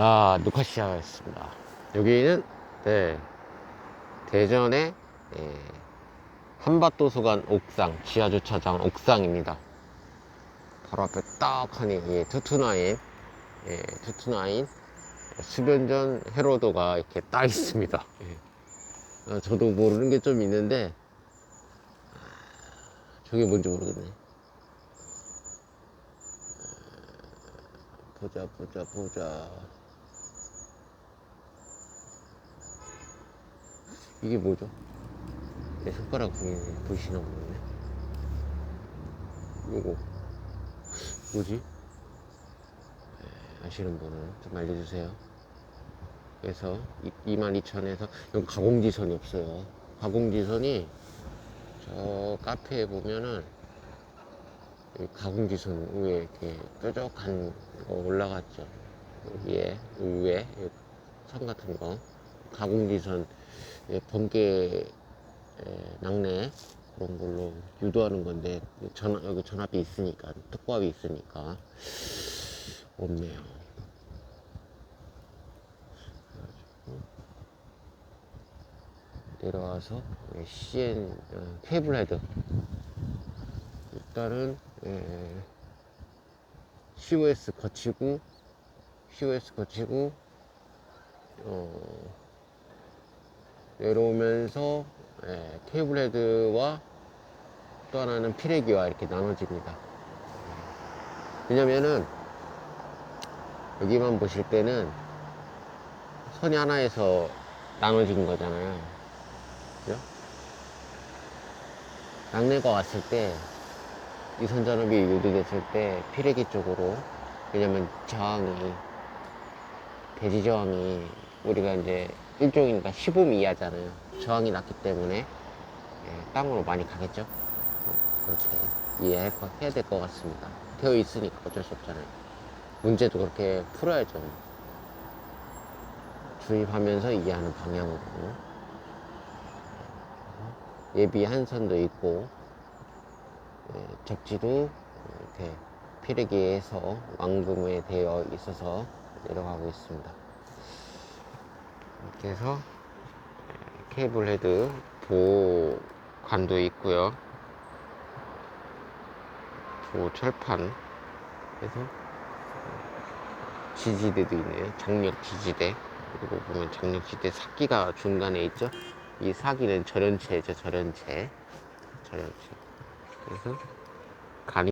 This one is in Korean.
아, 녹화 시작하겠습니다. 여기는, 네, 대전의, 예, 한밭도서관 옥상, 지하주차장 옥상입니다. 바로 앞에 딱 하니, 예, 투투나인, 예, 투투나인, 수변전 해로도가 이렇게 딱 있습니다. 예. 아, 저도 모르는 게 좀 있는데, 아, 저게 뭔지 모르겠네. 보자, 보자, 보자. 이게 뭐죠? 내 손가락. 보이시나 모르겠네. 요거. 뭐지? 에, 아시는 분은 좀 알려주세요. 그래서 22,000에서 여기 가공지선이 없어요. 가공지선이 저 카페에 보면은 가공지선 위에 이렇게 뾰족한 거 올라갔죠. 위에 여기 선 같은 거 가공지선 예, 번개 에, 낙뢰 그런 걸로 유도하는 건데 전 여기 전압이 있으니까 특보압이 있으니까 없네요. 내려와서 예, CN 어, 케이블 헤드 일단은 예, COS 거치고 COS 거치고 어, 내려오면서 예, 케이블 헤드와 또 하나는 피레기와 이렇게 나눠집니다. 왜냐면은 여기만 보실 때는 선이 하나에서 나눠진 거잖아요. 그죠? 낙뢰가 왔을 때 이선 전압이 유도됐을 때 피레기 쪽으로 왜냐면 저항이 대지 저항이 우리가 이제 일종이니까 15미 이하잖아요. 저항이 낮기 때문에 예, 땅으로 많이 가겠죠. 어, 그렇게 이해할 거 해야 될것 같습니다. 되어 있으니까 어쩔 수 없잖아요. 문제도 그렇게 풀어야죠. 주입하면서 이해하는 방향으로 예비 한선도 있고 예, 적지도 이렇게 피레기에서 완금에 되어 있어서 내려가고 있습니다. 이렇게 해서 케이블 헤드 보관도 있고요. 보철판 해서 지지대도 있네요. 장력 지지대. 그리고 보면 장력 지지대 사기가 중간에 있죠. 이 사기는 절연체죠. 절연체. 절연체. 그래서 간이